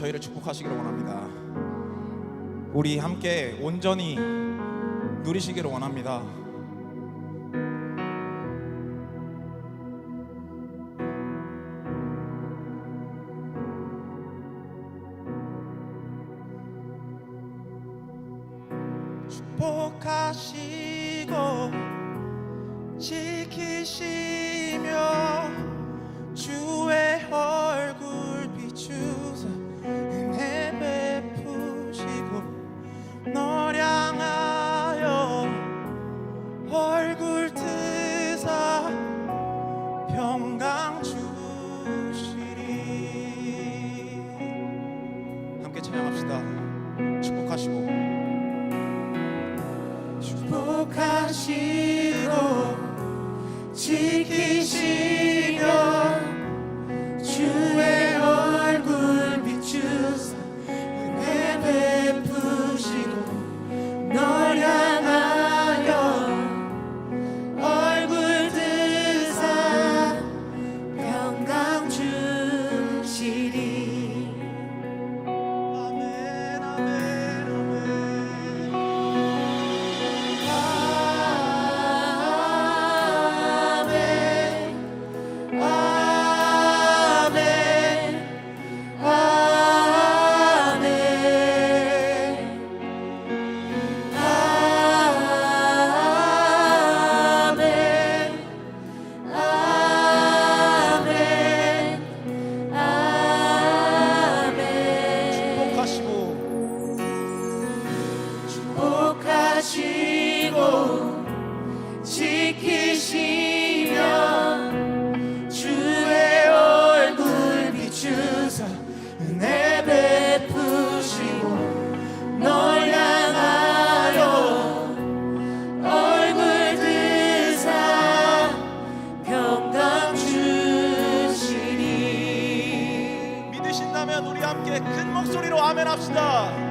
저희를 축복하시기를 원합니다. 우리 함께 온전히 누리시기를 원합니다. 우리 함께 큰 목소리로 아멘 합시다.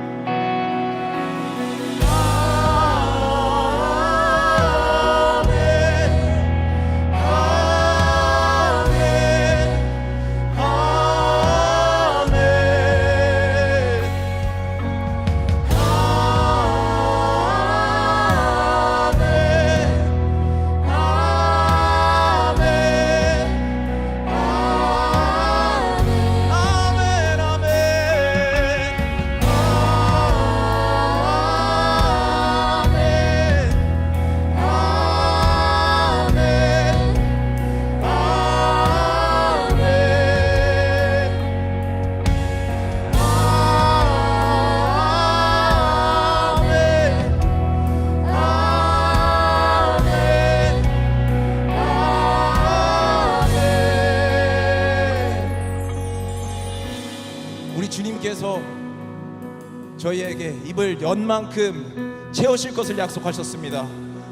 저희에게 입을 연 만큼 채우실 것을 약속하셨습니다.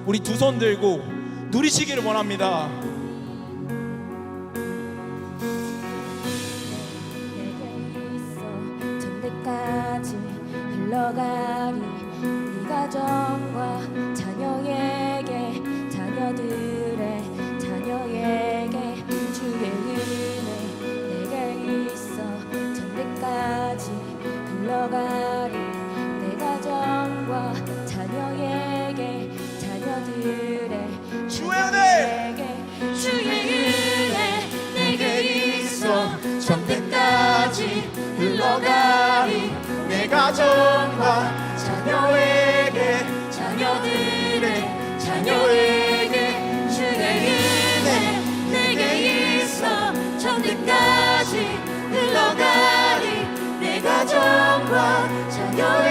우리 두 손 들고 누리시기를 원합니다. 흘러가리 네가 정 주의 은혜 주의 은혜 내게 있어 천대까지 흘러가리 내 가정과 자녀에게 자녀들의 자녀에게 주의 은혜 내게 있어 천대까지 흘러가리 내 가정과 자녀에게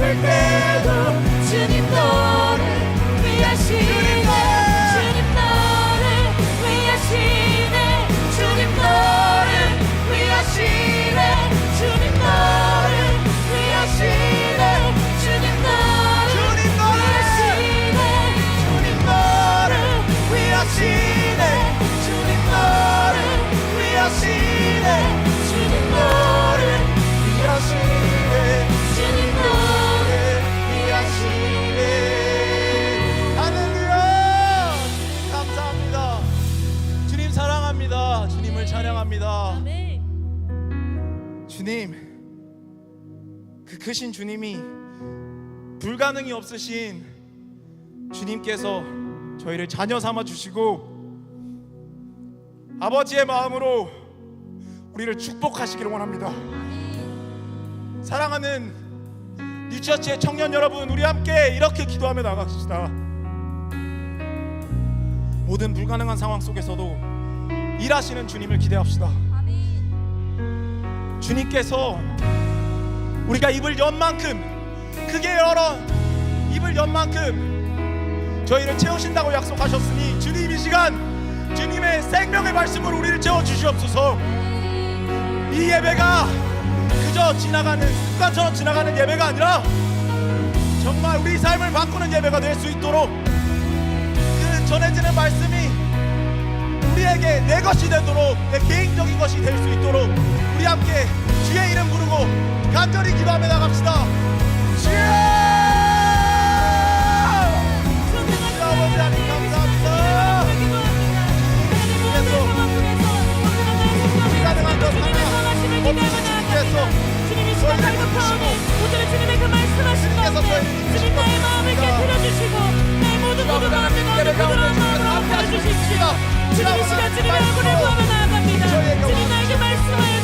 pecado 크신 주님이 불가능이 없으신 주님께서 저희를 자녀 삼아 주시고 아버지의 마음으로 우리를 축복하시기를 원합니다. 사랑하는 뉴처치의 청년 여러분, 우리 함께 이렇게 기도하며 나갑시다. 모든 불가능한 상황 속에서도 일하시는 주님을 기대합시다. 주님께서 우리가 입을 연 만큼 크게 열어 입을 연 만큼 저희를 채우신다고 약속하셨으니 주님 이 시간 주님의 생명의 말씀으로 우리를 채워 주시옵소서. 이 예배가 그저 지나가는 습관처럼 지나가는 예배가 아니라 정말 우리 삶을 바꾸는 예배가 될 수 있도록 그 전해지는 말씀이 우리에게 내 것이 되도록 내 개인적인 것이 될 수 있도록 우리 함께 주의 이름 부르고 간절히 기도하며 나갑시다. 주여! 주님 시간 주님의 얼굴을 구하며 나아갑니다 주님 나에게 말씀하여